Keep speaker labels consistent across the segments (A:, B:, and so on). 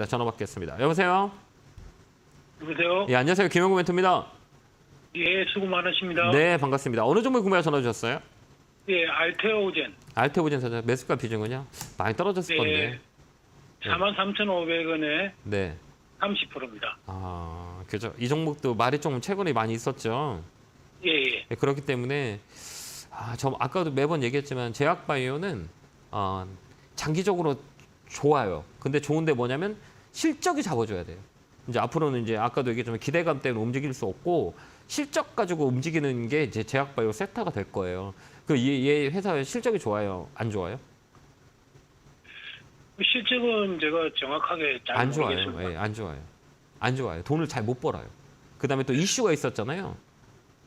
A: 네, 전화 받겠습니다. 여보세요?
B: 여보세요?
A: 예, 안녕하세요. 김영구 멘토입니다.
B: 예, 수고 많으십니다.
A: 네, 반갑습니다. 어느 종목 구매하 전화 주셨어요?
B: 예, 알테오젠.
A: 알테오젠 사자 매수가 비중은요? 많이 떨어졌을 건데.
B: 네. 43,500원에
A: 네.
B: 30%입니다.
A: 아, 그죠. 이 종목도 말이 좀 최근에 많이 있었죠.
B: 예, 예.
A: 네, 그렇기 때문에 아, 저 아까도 매번 얘기했지만 제약바이오는 어, 장기적으로 좋아요. 근데 좋은데 뭐냐면 실적이 잡아줘야 돼요. 이제 앞으로는 이제 아까도 얘기했지만 기대감 때문에 움직일 수 없고 실적 가지고 움직이는 게 이제 제약바이오 섹터가 될 거예요. 그얘 회사의 실적이 좋아요, 안 좋아요?
B: 실적은 제가 정확하게 잘
A: 안 좋아요.
B: 모르겠습니다.
A: 예, 안 좋아요. 안 좋아요. 돈을 잘 못 벌어요. 그다음에 또 이슈가 있었잖아요.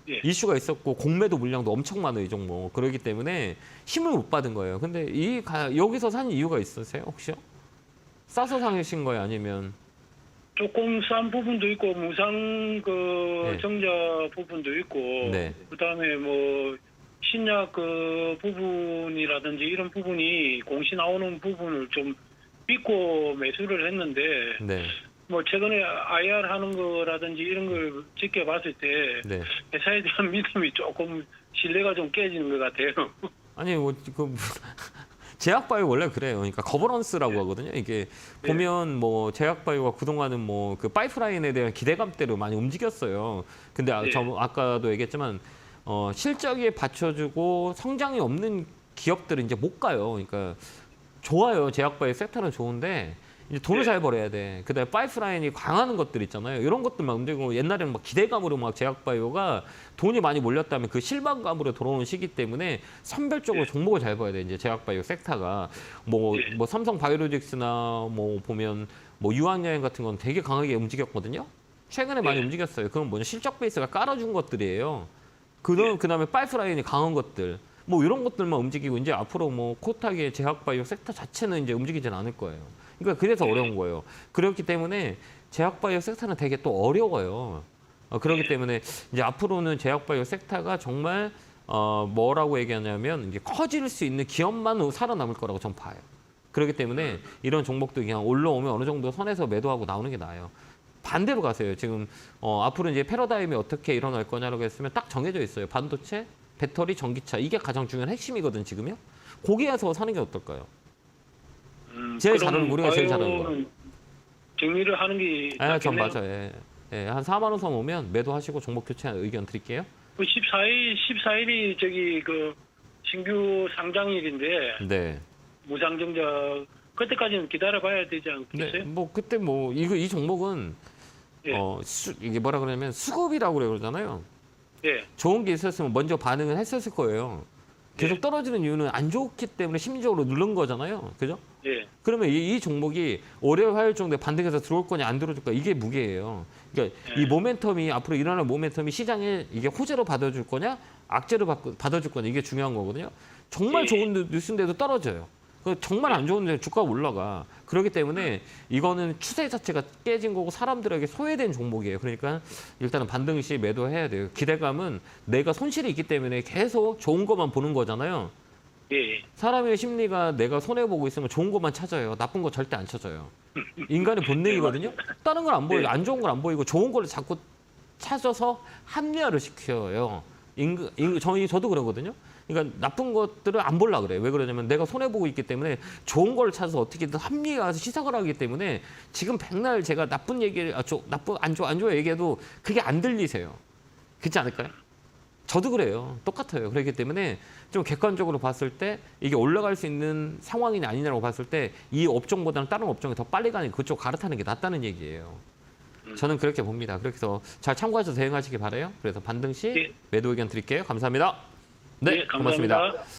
B: 예.
A: 이슈가 있었고 공매도 물량도 엄청 많아요, 이 종목. 그렇기 때문에 힘을 못 받은 거예요. 근데 이 가- 여기서 산 이유가 있으세요, 혹시요? 싸서 사신 거예요, 아니면
B: 조금 싼 부분도 있고 무상 그
A: 네.
B: 정자 부분도 있고
A: 네.
B: 그다음에 뭐 신약 그 부분이라든지 이런 부분이 공시 나오는 부분을 좀 믿고 매수를 했는데
A: 네,
B: 뭐 최근에 IR 하는 거라든지 이런 걸 지켜봤을 때
A: 네.
B: 회사에 대한 믿음이 조금 신뢰가 좀 깨지는 것 같아요.
A: 아니 뭐그 제약바이오 원래 그래요. 그러니까 거버넌스라고 하거든요. 이게 보면 뭐 제약바이오가 그동안은 뭐 그 파이프라인에 대한 기대감대로 많이 움직였어요. 근데 아,
B: 네.
A: 저 아까도 얘기했지만 어, 실적에 받쳐주고 성장이 없는 기업들은 이제 못 가요. 그러니까 좋아요. 제약바이오 섹터는 좋은데 이제 돈을
B: 네.
A: 잘 벌어야 돼. 그다음에 파이프라인이 강하는 것들 있잖아요. 이런 것들만 움직이고 옛날에는 막 기대감으로 막 제약바이오가 돈이 많이 몰렸다면 그 실망감으로 돌아오는 시기 때문에 선별적으로
B: 네.
A: 종목을 잘 봐야 돼. 이제 제약바이오 섹터가 뭐
B: 네.
A: 뭐 삼성 바이오로직스나 뭐 보면 뭐 유한여행 같은 건 되게 강하게 움직였거든요. 최근에 많이
B: 네.
A: 움직였어요. 그건 뭐냐 실적 베이스가 깔아준 것들이에요. 그다음 그다음에 파이프라인이 강한 것들. 뭐 이런 것들만 움직이고 이제 앞으로 뭐 코타기의 제약바이오 섹터 자체는 이제 움직이진 않을 거예요. 그러니까 그래서 어려운 거예요. 그렇기 때문에 제약바이오 섹터는 되게 또 어려워요. 어, 그렇기 때문에 이제 앞으로는 제약바이오 섹터가 정말 어, 뭐라고 얘기하냐면 이제 커질 수 있는 기업만 살아남을 거라고 전 봐요. 그렇기 때문에 이런 종목도 그냥 올라오면 어느 정도 선에서 매도하고 나오는 게 나아요. 반대로 가세요. 지금 어, 앞으로 이제 패러다임이 어떻게 일어날 거냐라고 했으면 딱 정해져 있어요. 반도체, 배터리, 전기차 이게 가장 중요한 핵심이거든 지금요. 거기에서 사는 게 어떨까요?
B: 음,
A: 제일 잘하는 우리가 제일 잘하는 거.
B: 정리를 하는 게
A: 아, 전. 맞아요. 예. 예, 한 4만 원 선 오면 매도하시고 종목 교체 의견 드릴게요.
B: 그 14일 14일이 저기 그 신규 상장일인데
A: 네.
B: 무상정자 그때까지는 기다려봐야 되지
A: 네.
B: 않겠어요?
A: 뭐 그때 뭐 이거 이 종목은
B: 예.
A: 어, 수, 이게 뭐라 그러냐면 수급이라고 그러잖아요.
B: 예,
A: 좋은 게 있었으면 먼저 반응을 했었을 거예요. 계속
B: 예.
A: 떨어지는 이유는 안 좋기 때문에 심리적으로 누른 거잖아요. 그죠?
B: 예,
A: 그러면 이, 이 종목이 월요일 화요일 정도에 반등해서 들어올 거냐 안 들어줄 거냐 이게 무게예요. 그러니까
B: 예.
A: 이 모멘텀이 앞으로 일어날 모멘텀이 시장에 이게 호재로 받아줄 거냐 악재로 받- 받아줄 거냐 이게 중요한 거거든요. 정말
B: 예.
A: 좋은 뉴- 뉴스인데도 떨어져요. 그 정말 안 좋은데 주가가 올라가. 그렇기 때문에 이거는 추세 자체가 깨진 거고 사람들에게 소외된 종목이에요. 그러니까 일단은 반등 시 매도해야 돼요. 기대감은 내가 손실이 있기 때문에 계속 좋은 것만 보는 거잖아요.
B: 예,
A: 사람의 심리가 내가 손해 보고 있으면 좋은 것만 찾아요. 나쁜 거 절대 안 찾아요. 인간의 본능이거든요. 다른 걸 안 보이고
B: 네.
A: 안 좋은 걸 안 보이고 좋은 걸 자꾸 찾아서 합리화를 시켜요. 인, 인, 저희 저도 그러거든요. 그러니까 나쁜 것들을 안 보려 그래요. 왜 그러냐면 내가 손해 보고 있기 때문에 좋은 걸 찾아서 어떻게든 합리화해서 시작을 하기 때문에 지금 백날 제가 나쁜 얘기를 아, 저, 나쁜 안 좋아 안 좋아 얘기해도 그게 안 들리세요. 그렇지 않을까요? 저도 그래요. 똑같아요. 그렇기 때문에 좀 객관적으로 봤을 때 이게 올라갈 수 있는 상황이냐 아니냐라고 봤을 때 이 업종보다는 다른 업종이 더 빨리 가는 그쪽 갈아타는 게 낫다는 얘기예요. 저는 그렇게 봅니다. 그래서 잘 참고해서 대응하시기 바라요. 그래서 반등 시
B: 예.
A: 매도 의견 드릴게요. 감사합니다. 네,
B: 예, 감사합니다.
A: 고맙습니다.